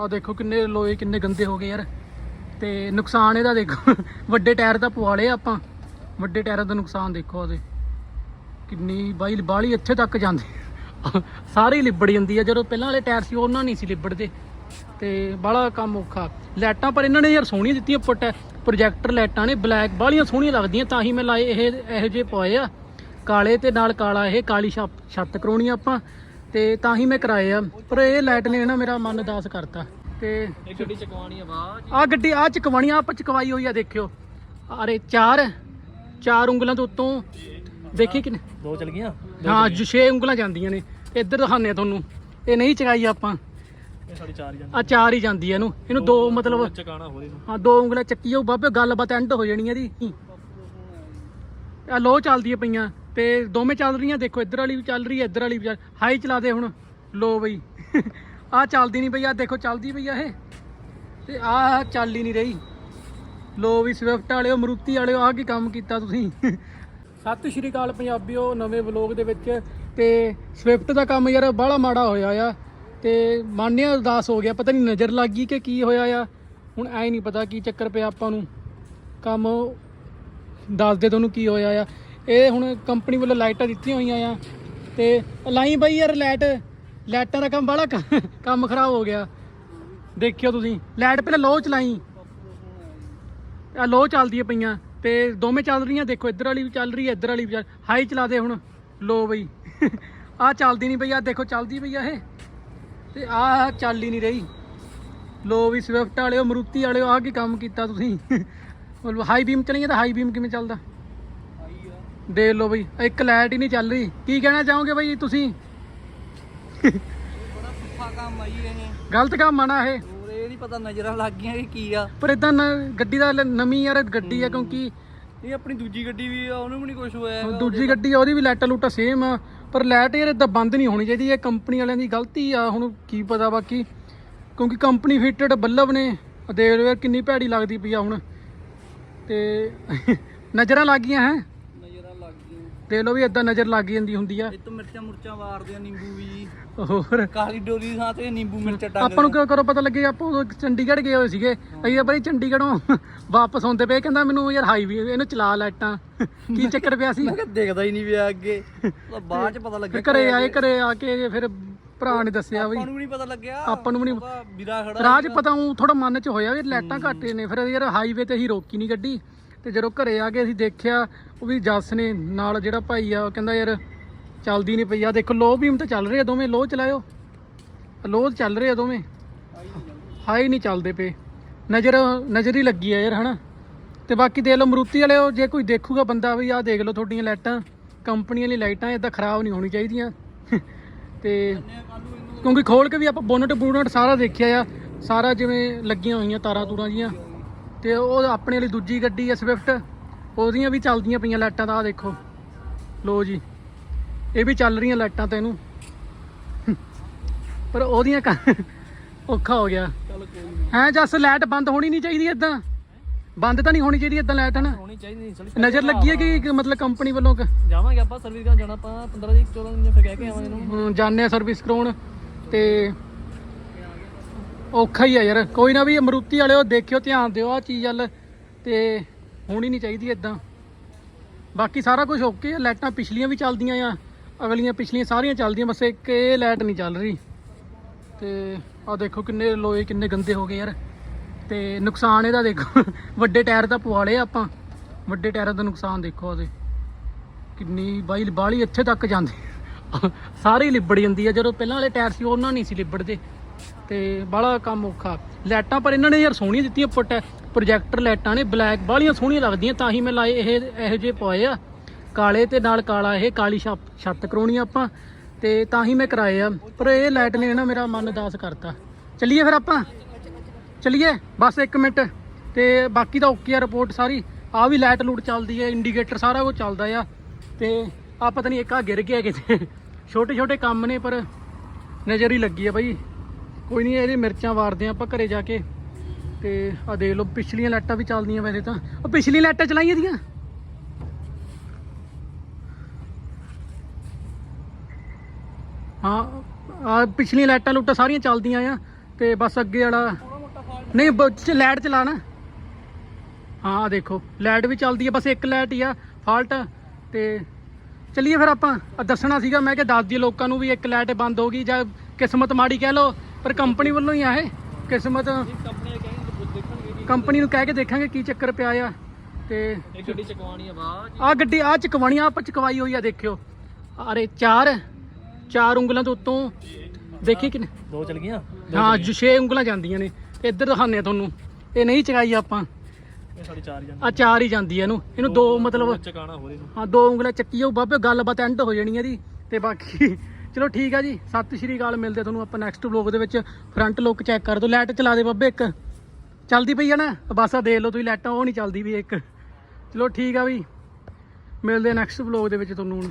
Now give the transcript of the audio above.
ਆ ਦੇਖੋ ਕਿੰਨੇ ਲੋਏ ਕਿੰਨੇ ਗੰਦੇ ਹੋ ਗਏ ਯਾਰ। ਤੇ ਨੁਕਸਾਨ ਇਹਦਾ ਦੇਖੋ। ਵੱਡੇ ਟਾਇਰ ਤਾਂ ਪਵਾ ਲਏ ਆਪਾਂ। ਵੱਡੇ ਟਾਇਰਾਂ ਦਾ ਨੁਕਸਾਨ ਦੇਖੋ ਉਹਦੇ ਕਿੰਨੀ ਬਾਈ, ਬਾਲੀ ਇੱਥੇ ਤੱਕ ਜਾਂਦੇ। ਸਾਰੀ ਲਿਬੜ ਜਾਂਦੀ ਆ। ਜਦੋਂ ਪਹਿਲਾਂ ਵਾਲੇ ਟਾਇਰ ਸੀ, ਉਹਨਾਂ ਨਹੀਂ ਸੀ ਲਿਬੜਦੇ। ਤੇ ਬਾਹਲਾ ਕੰਮ ਔਖਾ। ਲਾਈਟਾਂ ਪਰ ਇਹਨਾਂ ਨੇ ਯਾਰ ਸੋਹਣੀਆਂ ਦਿੱਤੀਆਂ। ਪੁੱਟ ਪ੍ਰੋਜੈਕਟਰ ਲਾਈਟਾਂ ਨੇ ਬਲੈਕ ਬਾਹਲੀਆਂ ਸੋਹਣੀਆਂ ਲੱਗਦੀਆਂ। ਤਾਂ ਹੀ ਮੈਂ ਲਾਏ ਇਹ ਇਹੋ ਜਿਹੇ ਪਵਾਏ ਆ। ਕਾਲੇ ਤੇ ਨਾਲ ਕਾਲਾ ਇਹ, ਕਾਲੀ ਛੱਪ- ਛੱਤ ਕਰਾਉਣੀ ਆਪਾਂ। ਤੇ ਤਾਂ ਹੀ ਮੈਂ ਕਰਾਏ ਆ। ਪਰ ਇਹ ਲਾਈਟ ਨੇ ਨਾ ਮੇਰਾ ਮਨ ਉਦਾਸ ਕਰਤਾ। ਤੇ ਇਹ ਗੱਡੀ ਚਕਵਾਣੀ ਆਵਾਜ਼ ਆ ਗੱਡੀ ਆ ਚਕਵਾਣੀ ਆ ਆਪਾਂ ਚਕਵਾਈ ਹੋਈ ਆ ਦੇਖਿਓ। ਅਰੇ ਚਾਰ ਚਾਰ ਉਂਗਲਾਂ ਤੋਂ ਉੱਤੋਂ। ਦੇਖੀ ਕਿ ਦੋ ਚਲ ਗਈਆਂ? ਹਾਂ ਜੋ ਛੇ ਉਂਗਲਾਂ ਜਾਂਦੀਆਂ ਨੇ। ਇੱਧਰ ਦਿਖਾਉਂਦੇ ਆ ਤੁਹਾਨੂੰ। ਇਹ ਨਹੀਂ ਚਕਾਈ ਆਪਾਂ। ਇਹ ਸਾਡੀ ਚਾਰ ਜਾਂਦੀ। ਆ ਚਾਰ ਹੀ ਜਾਂਦੀ ਆ ਇਹਨੂੰ। ਇਹਨੂੰ ਦੋ ਮਤਲਬ ਚਕਾਣਾ ਹੋਰ ਇਹਨੂੰ। ਹਾਂ ਦੋ ਉਂਗਲਾਂ ਚੱਕੀ ਜਾਊ ਬਾਬੇ ਗੱਲਬਾਤ ਐਂਡ ਹੋ ਜਾਣੀ ਆ ਲੋ ਚੱਲਦੀਆਂ ਪਈਆਂ ਤੇ ਦੋਵੇਂ ਚੱਲ ਰਹੀਆਂ, ਦੇਖੋ ਇੱਧਰ ਵਾਲੀ ਵੀ ਚੱਲ ਰਹੀ ਹੈ, ਇੱਧਰ ਵਾਲੀ ਵੀ ਚੱਲ, ਹਾਈ ਚਲਾ ਦੇ ਹੁਣ, ਲੋ ਬਈ। ਆ ਚੱਲਦੀ ਨਹੀਂ ਪਈ ਆ ਦੇਖੋ ਚੱਲਦੀ ਪਈ ਆ ਇਹ। ਤੇ ਆ ਚੱਲ ਹੀ ਨਹੀਂ ਰਹੀ। ਲੋ ਵੀ ਸਵਿਫਟ ਵਾਲਿਓ ਮਰੂਤੀ ਵਾਲਿਓ ਆ ਕੀ ਕੰਮ ਕੀਤਾ ਤੁਸੀਂ? ਸਤਿ ਸ਼੍ਰੀ ਅਕਾਲ ਪੰਜਾਬੀਓ, ਨਵੇਂ ਵਲੋਗ ਦੇ ਵਿੱਚ। ਤੇ ਸਵਿਫਟ ਦਾ ਕੰਮ ਯਾਰ ਬਾਹਲਾ ਮਾੜਾ ਹੋਇਆ ਆ। ਤੇ ਮਾਨਿਆ ਉਦਾਸ ਹੋ ਗਿਆ, ਪਤਾ ਨਹੀਂ ਨਜ਼ਰ ਲੱਗ ਗਈ ਕਿ ਕੀ ਹੋਇਆ ਆ। ਹੁਣ ਐ ਨਹੀਂ ਪਤਾ ਕੀ ਚੱਕਰ ਪਿਆ ਆਪਾਂ ਨੂੰ। ਕੰਮ ਦੱਸਦੇ ਤੁਹਾਨੂੰ ਕੀ ਹੋਇਆ ਆ। ਇਹ ਹੁਣ ਕੰਪਨੀ ਵੱਲੋਂ ਲਾਈਟਾਂ ਦਿੱਤੀਆਂ ਹੋਈਆਂ ਆ ਤੇ ਲਾਈ ਬਾਈ ਯਾਰ ਲਾਈਟ। ਲਾਈਟਾਂ ਦਾ ਕੰਮ ਬੜਾ ਕੰਮ ਖਰਾਬ ਹੋ ਗਿਆ। ਦੇਖਿਓ ਤੁਸੀਂ, ਲਾਈਟ ਪਹਿਲਾਂ ਲੋ ਚਲਾਈ। ਆ ਲੋ ਹੈ ਪਈਆਂ ਤੇ ਦੋਵੇਂ ਚੱਲ ਰਹੀਆਂ। ਦੇਖੋ ਇੱਧਰ ਵਾਲੀ ਵੀ ਚੱਲ ਰਹੀ ਹੈ, ਇੱਧਰ ਵਾਲੀ ਵੀ ਚੱਲ ਹਾਈ ਚਲਾ ਦੇ ਹੁਣ ਲੋ ਬਈ। ਆ ਚੱਲਦੀ ਨਹੀਂ ਪਈ ਆ ਦੇਖੋ ਚੱਲਦੀ ਪਈ ਆ ਇਹ। ਤੇ ਆ ਚੱਲ ਹੀ ਨਹੀਂ ਰਹੀ। ਲੋ ਵੀ ਸਵਿਫਟ ਵਾਲਿਓ, ਮਰੂਤੀ ਵਾਲਿਓ ਆ ਕੀ ਕੰਮ ਕੀਤਾ ਤੁਸੀਂ? ਮਤਲਬ ਹਾਈ ਬੀਮ ਚਲਾਈਏ ਤਾਂ ਹਾਈ ਬੀਮ ਕਿਵੇਂ ਚੱਲਦਾ? ਦੇਖ ਲਓ ਬਈ ਇੱਕ ਲਾਈਟ ਹੀ ਨਹੀਂ ਚੱਲ ਰਹੀ। ਕੀ ਕਹਿਣਾ ਚਾਹੋਗੇ ਬਈ ਤੁਸੀਂ? ਬੜਾ ਕੰਮ ਆਈ ਇਹ। ਗਲਤ ਕੰਮ ਆਣਾ ਇਹ। ਹੋਰ ਇਹ ਨਹੀਂ ਪਤਾ ਨਜ਼ਰਾਂ ਲੱਗ ਗਈਆਂ ਕਿ ਕੀ ਆ। ਪਰ ਇਦਾਂ ਗੱਡੀ ਦਾ ਲ- ਨਵੀਂ ਯਾਰ ਗੱਡੀ ਆ ਕਿਉਂਕਿ ਇਹ ਆਪਣੀ ਦੂਜੀ ਗੱਡੀ ਵੀ ਆ ਉਹਨੂੰ ਵੀ ਨਹੀਂ ਕੁਝ ਹੋਇਆ ਹੈਗਾ। ਦੂਜੀ ਗੱਡੀ ਆ ਉਹਦੀ ਵੀ ਲਾਈਟਾਂ ਲੂਟਾਂ ਸੇਮ ਆ। ਪਰ ਲਾਈਟ ਯਾਰ ਇਦਾਂ ਬੰਦ ਨਹੀਂ ਹੋਣੀ ਚਾਹੀਦੀ ਇਹ ਕੰਪਨੀ ਵਾਲਿਆਂ ਦੀ ਗਲਤੀ ਆ। ਹੁਣ ਕੀ ਪਤਾ ਬਾਕੀ ਕਿਉਂਕਿ ਕੰਪਨੀ ਫਿਟਡ ਬੱਲਬ ਨੇ। ਆਹ ਦੇਖ ਲਓ ਯਾਰ ਕਿੰਨੀ ਭੈੜੀ ਲੱਗਦੀ ਪਈ ਆ ਹੁਣ। ਤੇ ਨਜ਼ਰਾਂ ਲੱਗ ਗਈਆਂ ਹੈ? ਨਜ਼ਰਾਂ ਲੱਗ ਗਈਆਂ। ਦੇਖ ਲਓ ਵੀ ਇਦਾਂ ਨਜ਼ਰ ਲੱਗ ਜਾਂਦੀ ਹੁੰਦੀ ਆ। ਇਹ ਤੋਂ ਮਿਰਚਾਂ ਮੁਰਚਾਂ ਵਾਰਦੇ ਆ ਨਿੰਬੂ ਵੀ। ਹੋਰ। ਕਾਲੀ ਡੋਰੀ ਦੀ ਥਾਂ ਤੇ ਨਿੰਬੂ ਮਿਰਚ ਟੰਗ ਆਪਾਂ ਨੂੰ ਕਿਉਂ ਕਰੋ ਪਤਾ ਲੱਗੇ ਆਪਾਂ ਉਦੋਂ ਚੰਡੀਗੜ੍ਹ ਗਏ ਹੋਏ ਸੀਗੇ। ਅਸੀਂ ਤਾਂ ਬਈ ਚੰਡੀਗੜ੍ਹੋਂ ਵਾਪਸ ਆਉਂਦੇ ਪਏ ਕਹਿੰਦਾ ਮੈਨੂੰ ਯਾਰ ਹਾਈਵੇ ਇਹਨੂੰ ਚਲਾ ਲਾਈਟਾਂ। ਕੀ ਚੱਕਰ ਪਿਆ ਸੀ? ਮੈਂ ਕਿਹਾ ਦਿਖਦਾ ਹੀ ਨਹੀਂ ਪਿਆ ਅੱਗੇ। ਬਾਅਦ ਚ ਪਤਾ ਲੱਗਿਆ ਘਰੇ ਆਏ ਘਰੇ ਆ ਕੇ ਫਿਰ ਭਰਾ ਨੇ ਦੱਸਿਆ ਵੀ ਆਪਾਂ ਨੂੰ ਵੀ ਨਹੀਂ ਪਤਾ ਲੱਗਿਆ। ਆਪਾਂ ਨੂੰ ਵੀ ਨਹੀਂ ਉਹਦਾ ਵੀਰਾ ਖੜਾ ਰਾਜ ਪਤਾ ਉਹ ਥੋੜਾ ਮਨ ਚ ਹੋਇਆ ਵੀ ਲਾਈਟਾਂ ਘੱਟ ਨੇ ਫਿਰ ਯਾਰ ਹਾਈਵੇ ਤੇ ਹੀ ਰੋਕੀ ਨਹੀਂ ਗੱਡੀ। ਤੇ ਜਦੋਂ ਘਰੇ ਆ ਕੇ ਅਸੀਂ ਦੇਖਿਆ ਉਹ ਵੀ ਜੱਸ ਨੇ ਨਾਲ ਜਿਹੜਾ ਭਾਈ ਆ ਉਹ ਕਹਿੰਦਾ ਯਾਰ ਚੱਲਦੀ ਨਹੀਂ ਪਈ ਆ। ਦੇਖੋ ਲੋ ਬੀਮ ਤਾਂ ਚੱਲ ਰਹੇ ਆ ਦੋਵੇਂ ਲੋ ਚਲਾਇਓ। ਲੋ ਚੱਲ ਰਹੇ ਆ ਦੋਵੇਂ। ਹਾਈ ਨਹੀਂ ਚੱਲਦੇ ਪਏ। ਨਜ਼ਰ ਨਜ਼ਰ ਹੀ ਲੱਗੀ ਆ ਯਾਰ ਹਨਾ। ਤੇ ਬਾਕੀ ਦੇਖ ਲਓ ਮਰੂਤੀ ਵਾਲਿਓ ਜੇ ਕੋਈ ਦੇਖੂਗਾ ਬੰਦਾ ਵੀ ਆਹ ਦੇਖ ਲਓ ਤੁਹਾਡੀਆਂ ਲਾਈਟਾਂ। ਕੰਪਨੀ ਵਾਲੀ ਲਾਈਟਾਂ ਇਦਾਂ ਖਰਾਬ ਨਹੀਂ ਹੋਣੀ ਚਾਹੀਦੀਆਂ। ਤੇ ਕਿਉਂਕਿ ਖੋਲ ਕੇ ਵੀ ਆਪਾਂ ਬੋਨਟ ਬੂਨਟ ਸਾਰਾ ਦੇਖਿਆ ਆ, ਸਾਰਾ ਜਿਵੇਂ ਲੱਗੀਆਂ ਹੋਈਆਂ ਤਾਰਾਂ ਤੂਰਾਂ ਜੀਆਂ। ਤੇ ਉਹ ਆਪਣੇ ਵਾਲੀ ਦੂਜੀ ਗੱਡੀ ਆ ਸਵਿਫਟ ਉਹਦੀਆਂ ਵੀ ਚੱਲਦੀਆਂ ਪਈਆਂ ਲਾਈਟਾਂ ਤਾਂ ਆ ਦੇਖੋ। ਲੋ ਜੀ, ਇਹ ਵੀ ਚੱਲ ਰਹੀਆਂ ਲਾਈਟਾਂ ਤਾਂ ਇਹਨੂੰ। ਪਰ ਉਹਦੀਆਂ ਕ- ਔਖਾ ਹੋ ਗਿਆ। ਚੱਲ ਹੈ ਜਸ, ਲਾਈਟ ਬੰਦ ਹੋਣੀ ਨਹੀਂ ਚਾਹੀਦੀ ਇਦਾਂ ਬੰਦ ਤਾਂ ਨਹੀਂ ਹੋਣੀ ਚਾਹੀਦੀ ਇਦਾਂ ਲਾਈਟ ਹਨਾ? ਹੋਣੀ ਚਾਹੀਦੀ ਨਹੀਂ ਨਜ਼ਰ ਲੱਗੀ ਹੈ ਕਿ ਮਤਲਬ ਕੰਪਨੀ ਵੱਲੋਂ ਕ- ਜਾਵਾਂਗੇ ਆਪਾਂ ਸਰਵਿਸ ਕਰਨ ਜਾਣਾ ਆਪਾਂ 15 ਦੀ 14 ਦਿਨ ਫਿਰ ਕਹਿ ਕੇ ਆਵਾਂਗੇ ਇਹਨੂੰ। ਹਮ, ਜਾਂਦੇ ਆ ਸਰਵਿਸ ਕਰਾਉਣ ਤੇ ਔਖਾ ਹੀ ਆ ਯਾਰ। ਕੋਈ ਨਾ ਵੀ ਅਮਰੂਤੀ ਵਾਲਿਓ ਦੇਖਿਓ ਧਿਆਨ ਦਿਓ ਆ ਚੀਜ਼ ਵੱਲ ਤੇ ਹੋਣੀ ਨਹੀਂ ਚਾਹੀਦੀ ਇਦਾਂ ਬਾਕੀ ਸਾਰਾ ਕੁਝ ਓਕੇ ਆ ਲਾਈਟਾਂ ਪਿਛਲੀਆਂ ਵੀ ਚੱਲਦੀਆਂ ਆ ਅਗਲੀਆਂ ਪਿਛਲੀਆਂ ਸਾਰੀਆਂ ਚੱਲਦੀਆਂ ਬਸ ਇੱਕ ਇਹ ਲਾਈਟ ਨਹੀਂ ਚੱਲ ਰਹੀ। ਤੇ ਆ ਦੇਖੋ ਕਿੰਨੇ ਲੋਏ ਕਿੰਨੇ ਗੰਦੇ ਹੋ ਗਏ ਯਾਰ। ਤੇ ਨੁਕਸਾਨ ਇਹਦਾ ਦੇਖੋ। ਵੱਡੇ ਟਾਇਰ ਤਾਂ ਪਵਾ ਲਏ ਆਪਾਂ। ਵੱਡੇ ਟਾਇਰਾਂ ਦਾ ਨੁਕਸਾਨ ਦੇਖੋ ਉਹਦੇ। ਕਿੰਨੀ ਬਾਈ, ਬਾਲੀ ਇੱਥੇ ਤੱਕ ਜਾਂਦੀ। ਸਾਰੇ ਲਿਬੜ ਜਾਂਦੀ ਆ। ਜਦੋਂ ਪਹਿਲਾਂ ਵਾਲੇ ਟਾਇਰ ਸੀ, ਉਹਨਾਂ ਨਹੀਂ ਸੀ ਲਿਬੜਦੇ। ਤੇ ਬਾਹਲਾ ਕੰਮ ਔਖਾ। ਲਾਈਟਾਂ ਪਰ ਇਹਨਾਂ ਨੇ ਯਾਰ ਸੋਹਣੀਆਂ ਦਿੱਤੀਆਂ ਪੁੱਟ। ਪ੍ਰੋਜੈਕਟਰ ਲਾਈਟਾਂ ਨੇ, ਬਲੈਕ ਬਾਹਲੀਆਂ ਸੋਹਣੀਆਂ ਲੱਗਦੀਆਂ, ਤਾਂ ਹੀ ਮੈਂ ਲਾਏ ਇਹ, ਇਹੋ ਜਿਹੇ ਪਵਾਏ ਆ। ਕਾਲੇ ਤੇ ਨਾਲ ਕਾਲਾ ਇਹ, ਕਾਲੀ ਛੱਪ- ਛੱਤ ਕਰਾਉਣੀ ਆ ਆਪਾਂ। ਤੇ ਤਾਂ ਹੀ ਮੈਂ ਕਰਾਏ ਆ। ਪਰ ਇਹ ਲਾਈਟ ਨੇ ਨਾ ਮੇਰਾ ਮਨ ਉਦਾਸ ਕਰਤਾ। ਚੱਲੀਏ ਫਿਰ ਆਪਾਂ। ਚੱਲੀਏ, ਬਸ 1 ਮਿੰਟ। ਤੇ ਬਾਕੀ ਤਾਂ ਓਕੇ ਆ ਰਿਪੋਰਟ ਸਾਰੀ। ਆ ਵੀ ਲਾਈਟ ਲੂਟ ਚੱਲਦੀ ਹੈ ਇੰਡੀਕੇਟਰ ਸਾਰਾ ਕੁਝ ਚੱਲਦਾ ਆ। ਤੇ ਆ ਪਤਾ ਨਹੀਂ ਇੱਕ ਆ ਗਿਰ ਗਿਆ ਕਿਤੇ। ਛੋਟੇ ਛੋਟੇ ਕੰਮ ਨੇ, ਪਰ ਨਜ਼ਰ ਹੀ ਲੱਗੀ ਆ ਬਾਈ। ਕੋਈ ਨਹੀਂ ਇਹਦੇ ਮਿਰਚਾਂ ਵਾਰਦੇ ਆ ਆਪਾਂ ਘਰੇ ਜਾ ਕੇ। ਤੇ ਆ ਦੇਖ ਲਓ, ਪਿਛਲੀਆਂ ਲਾਈਟਾਂ ਵੀ ਚੱਲਦੀਆਂ ਵੈਸੇ ਤਾਂ। ਉਹ ਪਿਛਲੀਆਂ ਲਾਈਟਾਂ ਚਲਾਈਆਂ ਦੀਆਂ? ਹਾਂ ਆ ਪਿਛਲੀਆਂ ਲਾਈਟਾਂ ਲੂਟਾਂ ਸਾਰੀਆਂ ਚੱਲਦੀਆਂ ਆ। ਤੇ ਬਸ ਅੱਗੇ ਵਾਲਾ ਨਹੀਂ ਬ- ਚ ਲਾਈਟ ਚਲਾ ਨਾ। ਹਾਂ ਦੇਖੋ ਲਾਈਟ ਵੀ ਚੱਲਦੀ ਹੈ ਬਸ ਇੱਕ ਲਾਈਟ ਹੀ ਆ ਫਾਲਟ। ਤੇ ਚੱਲੀਏ ਫਿਰ ਆਪਾਂ। ਦੱਸਣਾ ਸੀਗਾ ਮੈਂ ਕਿ ਦੱਸ ਦਈਏ ਲੋਕਾਂ ਨੂੰ ਵੀ ਇੱਕ ਲਾਈਟ ਬੰਦ ਹੋ ਗਈ ਜਾਂ ਕਿਸਮਤ ਮਾੜੀ ਕਹਿ ਲਓ ਪਰ ਕੰਪਨੀ ਵੱਲੋਂ ਹੀ ਆ ਇਹ। ਕਿਸਮਤ ਕੰਪਨੀ ਨੂੰ ਕਹਿ ਕੇ ਦੇਖਾਂਗੇ ਕੀ ਚੱਕਰ ਪਿਆ ਆ। ਤੇ ਇਹ ਗੱਡੀ ਚਕਵਾਉਣੀ ਆ ਗੱਡੀ ਆ ਚਕਵਾਣੀ ਆ ਆਪਾਂ ਚਕਵਾਈ ਹੋਈ ਆ ਦੇਖਿਓ। ਅਰੇ ਚਾਰ। ਚਾਰ ਉਂਗਲਾਂ ਤੋਂ ਉੱਤੋਂ। ਦੇਖੀ ਕਿ ਦੋ ਚਲ ਗਈਆਂ? ਹਾਂ ਜੋ ਛੇ ਉਂਗਲਾਂ ਜਾਂਦੀਆਂ ਨੇ। ਇੱਧਰ ਦਿਖਾਉਂਦੇ ਆ ਤੁਹਾਨੂੰ। ਇਹ ਨਹੀਂ ਚਕਾਈ ਆਪਾਂ। ਇਹ ਸਾਡੀ ਚਾਰ ਜਾਂਦੀ ਆ ਚਾਰ ਹੀ ਜਾਂਦੀ ਆ ਇਹਨੂੰ। ਇਹਨੂੰ ਦੋ ਮਤਲਬ ਚਕਾਣਾ ਹੋਰ ਇਹਨੂੰ। ਹਾਂ ਦੋ ਉਂਗਲਾਂ ਚੱਕੀ ਜਾਊ। ਬਾਬੇ ਗੱਲਬਾਤ ਐਂਡ ਹੋ ਜਾਣੀ ਇਹਦੀ। ਤੇ ਬਾਕੀ ਚਲੋ ਠੀਕ ਆ ਜੀ। ਸਤਿ ਸ਼੍ਰੀ ਅਕਾਲ ਮਿਲਦੇ ਆ ਤੁਹਾਨੂੰ ਆਪਾਂ ਨੈਕਸਟ ਵਲੌਗ ਦੇ ਵਿੱਚ। ਫਰੰਟ ਲੁੱਕ ਚੈੱਕ ਕਰ ਦਿਓ ਲਾਈਟ ਚਲਾ ਦੇ ਬਾਬੇ ਇੱਕ। ਚੱਲਦੀ ਪਈ ਆ ਨਾ? ਬਸ ਆ ਦੇਖ ਲਓ ਤੁਸੀਂ ਲਾਈਟਾਂ ਉਹ ਨਹੀਂ ਚੱਲਦੀ ਵੀ ਇੱਕ। ਚਲੋ ਠੀਕ ਆ ਵੀ। ਮਿਲਦੇ ਨੈਕਸਟ ਵਲੌਗ ਦੇ ਵਿੱਚ ਤੁਹਾਨੂੰ ਹੁਣ।